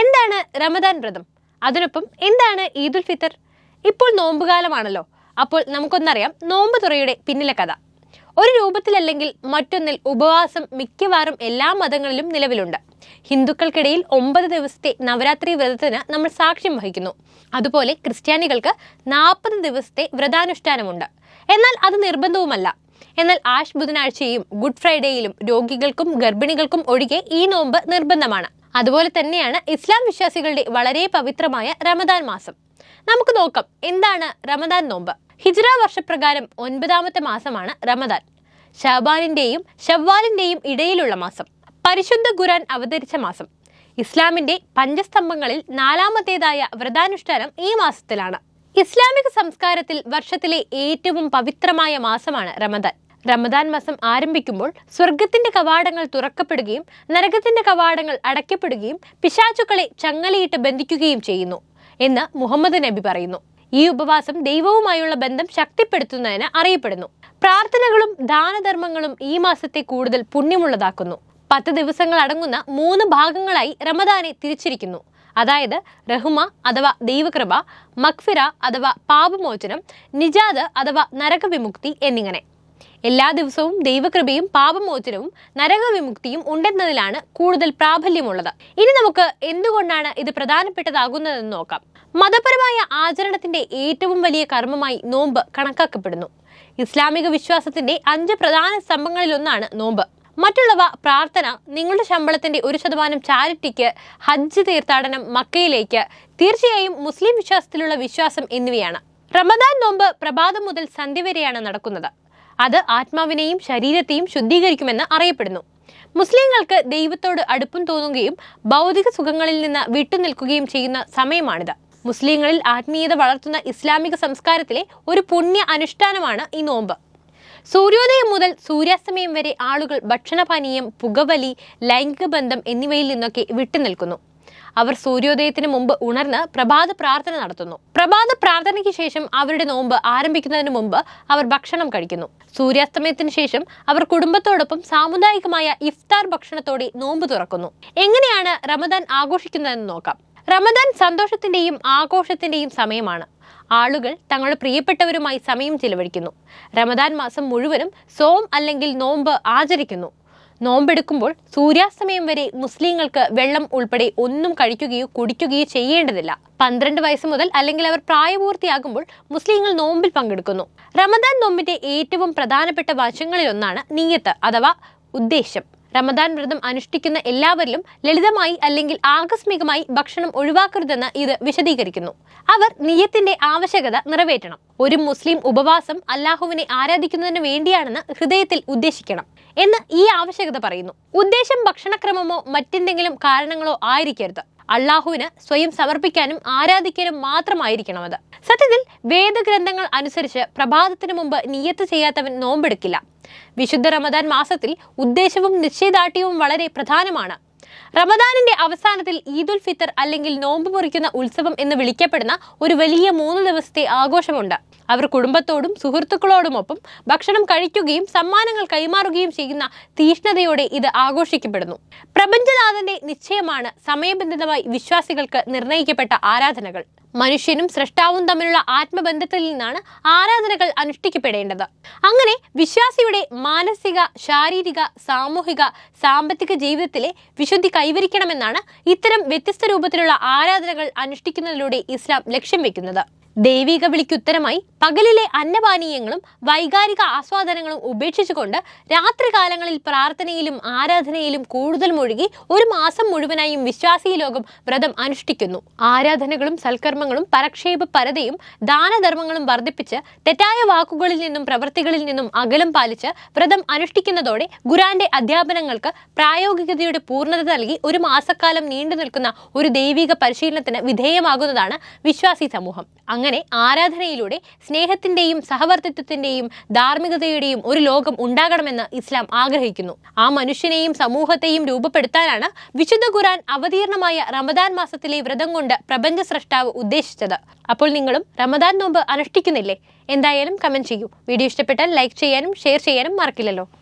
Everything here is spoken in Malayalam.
എന്താണ് റമദാൻ വ്രതം? അതിനൊപ്പം എന്താണ് ഈദുൽ ഫിത്തർ? ഇപ്പോൾ നോമ്പുകാലമാണല്ലോ. അപ്പോൾ നമുക്കൊന്നറിയാം നോമ്പ് തുറയുടെ പിന്നിലെ കഥ. ഒരു രൂപത്തിലല്ലെങ്കിൽ മറ്റൊന്നിൽ ഉപവാസം മിക്കവാറും എല്ലാ മതങ്ങളിലും നിലവിലുണ്ട്. ഹിന്ദുക്കൾക്കിടയിൽ ഒമ്പത് ദിവസത്തെ നവരാത്രി വ്രതത്തിന് നമ്മൾ സാക്ഷ്യം വഹിക്കുന്നു. അതുപോലെ ക്രിസ്ത്യാനികൾക്ക് നാൽപ്പത് ദിവസത്തെ വ്രതാനുഷ്ഠാനമുണ്ട്. എന്നാൽ അത് നിർബന്ധവുമല്ല. എന്നാൽ ആഷ് ബുധനാഴ്ചയും ഗുഡ് ഫ്രൈഡേയിലും രോഗികൾക്കും ഗർഭിണികൾക്കും ഒഴികെ ഈ നോമ്പ് നിർബന്ധമാണ്. അതുപോലെ തന്നെയാണ് ഇസ്ലാം വിശ്വാസികളുടെ വളരെ പവിത്രമായ റമദാൻ മാസം. നമുക്ക് നോക്കാം എന്താണ് റമദാൻ നോമ്പ്. ഹിജ്റ വർഷപ്രകാരം ഒൻപതാമത്തെ മാസമാണ് റമദാൻ. ഷാബാനിന്റെയും ഷവ്വാലിന്റെയും ഇടയിലുള്ള മാസം. പരിശുദ്ധ ഖുരാൻ അവതരിച്ച മാസം. ഇസ്ലാമിന്റെ പഞ്ചസ്തംഭങ്ങളിൽ നാലാമത്തേതായ വ്രതാനുഷ്ഠാനം ഈ മാസത്തിലാണ്. ഇസ്ലാമിക സംസ്കാരത്തിൽ വർഷത്തിലെ ഏറ്റവും പവിത്രമായ മാസമാണ് റമദാൻ. റമദാൻ മാസം ആരംഭിക്കുമ്പോൾ സ്വർഗത്തിന്റെ കവാടങ്ങൾ തുറക്കപ്പെടുകയും നരകത്തിന്റെ കവാടങ്ങൾ അടയ്ക്കപ്പെടുകയും പിശാചുക്കളെ ചങ്ങലയിട്ട് ബന്ധിക്കുകയും ചെയ്യുന്നു എന്ന് മുഹമ്മദ് നബി പറയുന്നു. ഈ ഉപവാസം ദൈവവുമായുള്ള ബന്ധം ശക്തിപ്പെടുത്തുന്നതിന് അറിയപ്പെടുന്നു. പ്രാർത്ഥനകളും ദാനധർമ്മങ്ങളും ഈ മാസത്തെ കൂടുതൽ പുണ്യമുള്ളതാക്കുന്നു. പത്ത് ദിവസങ്ങൾ അടങ്ങുന്ന മൂന്ന് ഭാഗങ്ങളായി റമദാനെ തിരിച്ചിരിക്കുന്നു. അതായത് റഹുമ അഥവാ ദൈവകൃപ മക്ഫിറ അഥവാ പാപമോചനം നിജാദ് അഥവാ നരകവിമുക്തി എന്നിങ്ങനെ. എല്ലാ ദിവസവും ദൈവകൃപയും പാപമോചനവും നരകവിമുക്തിയും ഉണ്ടെന്നതിലാണ് കൂടുതൽ പ്രാബല്യമുള്ളത്. ഇനി നമുക്ക് എന്തുകൊണ്ടാണ് ഇത് പ്രധാനപ്പെട്ടതാകുന്നതെന്ന് നോക്കാം. മതപരമായ ആചരണത്തിന്റെ ഏറ്റവും വലിയ കർമ്മമായി നോമ്പ് കണക്കാക്കപ്പെടുന്നു. ഇസ്ലാമിക വിശ്വാസത്തിന്റെ അഞ്ച് പ്രധാന സ്തംഭങ്ങളിലൊന്നാണ് നോമ്പ്. മറ്റുള്ളവ പ്രാർത്ഥന നിങ്ങളുടെ ശമ്പളത്തിന്റെ ഒരു ശതമാനം ചാരിറ്റിക്ക് ഹജ്ജ് തീർത്ഥാടനം മക്കയിലേക്ക് തീർച്ചയായും മുസ്ലിം വിശ്വാസത്തിലുള്ള വിശ്വാസം എന്നിവയാണ്. റമദാൻ നോമ്പ് പ്രഭാതം മുതൽ സന്ധ്യ വരെയാണ് നടക്കുന്നത്. അത് ആത്മാവിനെയും ശരീരത്തെയും ശുദ്ധീകരിക്കുമെന്ന് അറിയപ്പെടുന്നു. മുസ്ലിങ്ങൾക്ക് ദൈവത്തോട് അടുപ്പം തോന്നുകയും ഭൗതിക സുഖങ്ങളിൽ നിന്ന് വിട്ടുനിൽക്കുകയും ചെയ്യുന്ന സമയമാണിത്. മുസ്ലിങ്ങളിൽ ആത്മീയത വളർത്തുന്ന ഇസ്ലാമിക സംസ്കാരത്തിലെ ഒരു പുണ്യ അനുഷ്ഠാനമാണ് ഈ നോമ്പ്. സൂര്യോദയം മുതൽ സൂര്യാസ്തമയം വരെ ആളുകൾ ഭക്ഷണപാനീയം പുകവലി ലൈംഗിക ബന്ധം എന്നിവയിൽ നിന്നൊക്കെ വിട്ടുനിൽക്കുന്നു. അവർ സൂര്യോദയത്തിന് മുമ്പ് ഉണർന്ന് പ്രഭാത പ്രാർത്ഥന നടത്തുന്നു. പ്രഭാത പ്രാർത്ഥനയ്ക്ക് ശേഷം അവരുടെ നോമ്പ് ആരംഭിക്കുന്നതിന് മുമ്പ് അവർ ഭക്ഷണം കഴിക്കുന്നു. സൂര്യാസ്തമയത്തിന് ശേഷം അവർ കുടുംബത്തോടൊപ്പം സാമുദായികമായ ഇഫ്താർ ഭക്ഷണത്തോടെ നോമ്പ് തുറക്കുന്നു. എങ്ങനെയാണ് റമദാൻ ആഘോഷിക്കുന്നതെന്ന് നോക്കാം. റമദാൻ സന്തോഷത്തിന്റെയും ആഘോഷത്തിന്റെയും സമയമാണ്. ആളുകൾ തങ്ങളുടെ പ്രിയപ്പെട്ടവരുമായി സമയം ചിലവഴിക്കുന്നു. റമദാൻ മാസം മുഴുവനും സോം അല്ലെങ്കിൽ നോമ്പ് ആചരിക്കുന്നു. നോമ്പെടുക്കുമ്പോൾ സൂര്യാസ്തമയം വരെ മുസ്ലിങ്ങൾക്ക് വെള്ളം ഉൾപ്പെടെ ഒന്നും കഴിക്കുകയോ കുടിക്കുകയോ ചെയ്യേണ്ടതില്ല. പന്ത്രണ്ട് വയസ്സ് മുതൽ അല്ലെങ്കിൽ അവർ പ്രായപൂർത്തിയാകുമ്പോൾ മുസ്ലിങ്ങൾ നോമ്പിൽ പങ്കെടുക്കുന്നു. റമദാൻ നോമ്പിന്റെ ഏറ്റവും പ്രധാനപ്പെട്ട വശങ്ങളിലൊന്നാണ് നീയത്ത് അഥവാ ഉദ്ദേശം. റമദാൻ വ്രതം അനുഷ്ഠിക്കുന്ന എല്ലാവരിലും ലളിതമായി അല്ലെങ്കിൽ ആകസ്മികമായി ഭക്ഷണം ഒഴിവാക്കരുതെന്ന് ഇത് വിശദീകരിക്കുന്നു. അവർ നിയത്തിന്റെ ആവശ്യകത നിറവേറ്റണം. ഒരു മുസ്ലിം ഉപവാസം അല്ലാഹുവിനെ ആരാധിക്കുന്നതിന് വേണ്ടിയാണെന്ന് ഹൃദയത്തിൽ ഉദ്ദേശിക്കണം. എന്ന് ഈ ആവശ്യകത പറയുന്നു. ഉദ്ദേശം ഭക്ഷണക്രമമോ മറ്റെന്തെങ്കിലും കാരണങ്ങളോ ആയിരിക്കരുത്. അള്ളാഹുവിന് സ്വയം സമർപ്പിക്കാനും ആരാധിക്കാനും മാത്രമായിരിക്കണം അത്. സത്യത്തിൽ വേദഗ്രന്ഥങ്ങൾ അനുസരിച്ച് പ്രഭാതത്തിന് മുമ്പ് നിയത്ത് ചെയ്യാത്തവൻ നോമ്പെടുക്കില്ല. വിശുദ്ധ റമദാൻ മാസത്തിൽ ഉദ്ദേശവും നിശ്ചയദാർഢ്യവും വളരെ പ്രധാനമാണ്. റമദാനിന്റെ അവസാനത്തിൽ ഈദുൽ ഫിത്തർ അല്ലെങ്കിൽ നോമ്പ് മുറിക്കുന്ന ഉത്സവം എന്ന് വിളിക്കപ്പെടുന്ന ഒരു വലിയ മൂന്ന് ദിവസത്തെ ആഘോഷമുണ്ട്. അവർ കുടുംബത്തോടും സുഹൃത്തുക്കളോടുമൊപ്പം ഭക്ഷണം കഴിക്കുകയും സമ്മാനങ്ങൾ കൈമാറുകയും ചെയ്യുന്ന തീഷ്ണതയോടെ ഇത് ആഘോഷിക്കപ്പെടുന്നു. പ്രപഞ്ചനാഥന്റെ നിശ്ചയമാണ് സമയബന്ധിതമായി വിശ്വാസികൾക്ക് നിർണയിക്കപ്പെട്ട ആരാധനകൾ. മനുഷ്യനും സൃഷ്ടാവും തമ്മിലുള്ള ആത്മബന്ധത്തിൽ നിന്നാണ് ആരാധനകൾ അനുഷ്ഠിക്കപ്പെടേണ്ടത്. അങ്ങനെ വിശ്വാസിയുടെ മാനസിക ശാരീരിക സാമൂഹിക സാമ്പത്തിക ജീവിതത്തിലെ വിശുദ്ധി കൈവരിക്കണമെന്നാണ് ഇത്തരം വ്യത്യസ്ത രൂപത്തിലുള്ള ആരാധനകൾ അനുഷ്ഠിക്കുന്നതിലൂടെ ഇസ്ലാം ലക്ഷ്യം വെക്കുന്നത്. ദൈവിക വിളിക്കുത്തരമായി പകലിലെ അന്നപാനീയങ്ങളും വൈകാരിക ആസ്വാദനങ്ങളും ഉപേക്ഷിച്ചുകൊണ്ട് രാത്രികാലങ്ങളിൽ പ്രാർത്ഥനയിലും ആരാധനയിലും കൂടുതൽ മുഴുകി ഒരു മാസം മുഴുവനായും വിശ്വാസി ലോകം വ്രതം അനുഷ്ഠിക്കുന്നു. ആരാധനകളും സൽക്കർമ്മങ്ങളും പരക്ഷേപ പരതയും ദാനധർമ്മങ്ങളും വർദ്ധിപ്പിച്ച് തെറ്റായ വാക്കുകളിൽ നിന്നും പ്രവൃത്തികളിൽ നിന്നും അകലം പാലിച്ച് വ്രതം അനുഷ്ഠിക്കുന്നതോടെ ഖുരാന്റെ അധ്യാപനങ്ങൾക്ക് പ്രായോഗികതയുടെ പൂർണത നൽകി ഒരു മാസക്കാലം നീണ്ടു നിൽക്കുന്ന ഒരു ദൈവിക പരിശീലനത്തിന് വിധേയമാകുന്നതാണ് വിശ്വാസി സമൂഹം. അങ്ങനെ ആരാധനയിലൂടെ സ്നേഹത്തിന്റെയും സഹവർത്തിത്വത്തിന്റെയും ധാർമ്മികതയുടെയും ഒരു ലോകം ഉണ്ടാകണമെന്ന് ഇസ്ലാം ആഗ്രഹിക്കുന്നു. ആ മനുഷ്യനെയും സമൂഹത്തെയും രൂപപ്പെടുത്താനാണ് വിശുദ്ധ ഖുറാൻ അവതീർണമായ റമദാൻ മാസത്തിലെ വ്രതം കൊണ്ട് പ്രപഞ്ച സൃഷ്ടാവ് ഉദ്ദേശിച്ചത്. അപ്പോൾ നിങ്ങളും റമദാൻ നോമ്പ് അനുഷ്ഠിക്കുന്നില്ലേ? എന്തായാലും കമന്റ് ചെയ്യൂ. വീഡിയോ ഇഷ്ടപ്പെട്ടാൽ ലൈക്ക് ചെയ്യാനും ഷെയർ ചെയ്യാനും മറക്കില്ലല്ലോ.